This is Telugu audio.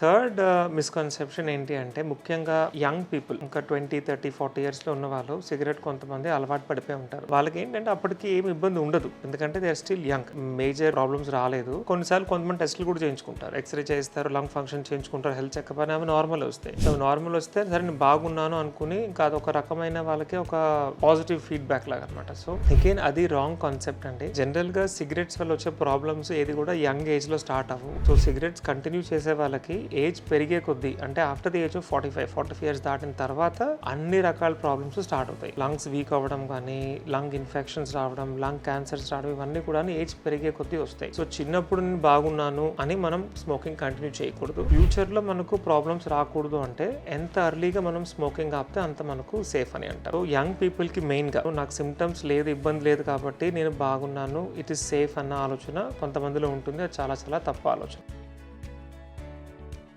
థర్డ్ మిస్కన్సెప్షన్ uh, ఏంటి అంటే ముఖ్యంగా యంగ్ పీపుల్ ఇంకా ట్వంటీ థర్టీ ఫార్టీ ఇయర్స్లో ఉన్న వాళ్ళు సిగరెట్ కొంతమంది అలవాటు పడిపోయి ఉంటారు. వాళ్ళకి ఏంటంటే అప్పటికి ఏమి ఇబ్బంది ఉండదు. ఎందుకంటే they are still young major problems రాలేదు. కొన్నిసార్లు కొంతమంది టెస్ట్లు కూడా చేయించుకుంటారు. ఎక్స్రే చేస్తారు లంగ్ ఫంక్షన్ చేయించుకుంటారు హెల్త్ చెకప్ అని అవి నార్మల్ వస్తాయి. సో నార్మల్ వస్తే సరే నేను బాగున్నాను అనుకుని ఇంకా అదొక రకమైన వాళ్ళకి ఒక పాజిటివ్ ఫీడ్బ్యాక్ లాగా అనమాట సో అగైన్ అది రాంగ్ కాన్సెప్ట్ అండి. జనరల్గా సిగరెట్స్ వల్ల వచ్చే ప్రాబ్లమ్స్ ఏది కూడా యంగ్ ఏజ్లో స్టార్ట్ అవ్వవు సో సిగరెట్స్ కంటిన్యూ చేసే వాళ్ళకి ఏజ్ పెరిగే కొద్దీ అంటే after the age of forty five forty five years దాటిన తర్వాత అన్ని రకాల ప్రాబ్లమ్స్ స్టార్ట్ అవుతాయి. లంగ్స్ వీక్ అవ్వడం కానీ లంగ్ ఇన్ఫెక్షన్స్ రావడం లంగ్ క్యాన్సర్స్ రావడం ఇవన్నీ కూడా ఏజ్ పెరిగే కొద్దీ వస్తాయి. సో చిన్నప్పుడు నేను బాగున్నాను అని మనం స్మోకింగ్ కంటిన్యూ చేయకూడదు. ఫ్యూచర్లో మనకు ప్రాబ్లమ్స్ రాకూడదు అంటే ఎంత అర్లీగా మనం స్మోకింగ్ ఆపితే అంత మనకు సేఫ్ అని అంటారు. యంగ్ పీపుల్కి మెయిన్గా నాకు సిమ్టమ్స్ లేదు ఇబ్బంది లేదు కాబట్టి నేను బాగున్నాను ఇట్ ఇస్ సేఫ్ అన్న ఆలోచన కొంతమందిలో ఉంటుంది. అది చాలా చాలా తప్పు ఆలోచన.